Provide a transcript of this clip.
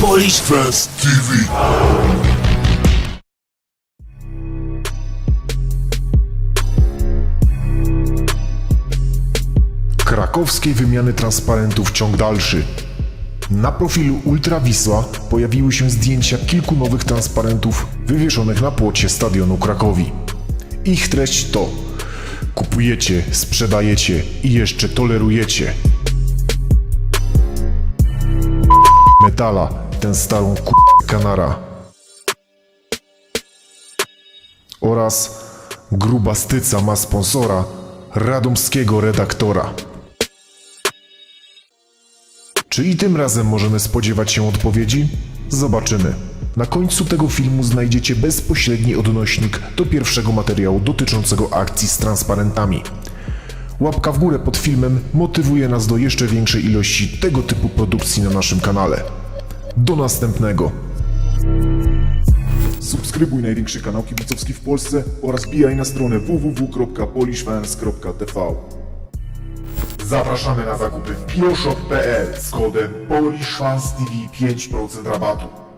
Polish Fans TV. krakowskiej wymiany transparentów ciąg dalszy. Na profilu Ultra Wisła pojawiły się zdjęcia kilku nowych transparentów wywieszonych na płocie stadionu Krakowi. Ich treść to kupujecie, sprzedajecie i jeszcze tolerujecie. Metala, tę starą k... kanara. Oraz gruba styca ma sponsora, radomskiego redaktora. Czy i tym razem możemy spodziewać się odpowiedzi? Zobaczymy. Na końcu tego filmu znajdziecie bezpośredni odnośnik do pierwszego materiału dotyczącego akcji z transparentami. Łapka w górę pod filmem motywuje nas do jeszcze większej ilości tego typu produkcji na naszym kanale. Do następnego. Subskrybuj największy kanał kibicowski w Polsce oraz bijaj na stronę www.polishfans.tv. Zapraszamy na zakupy w bioshop.pl z kodem PolishFansTV 5% rabatu.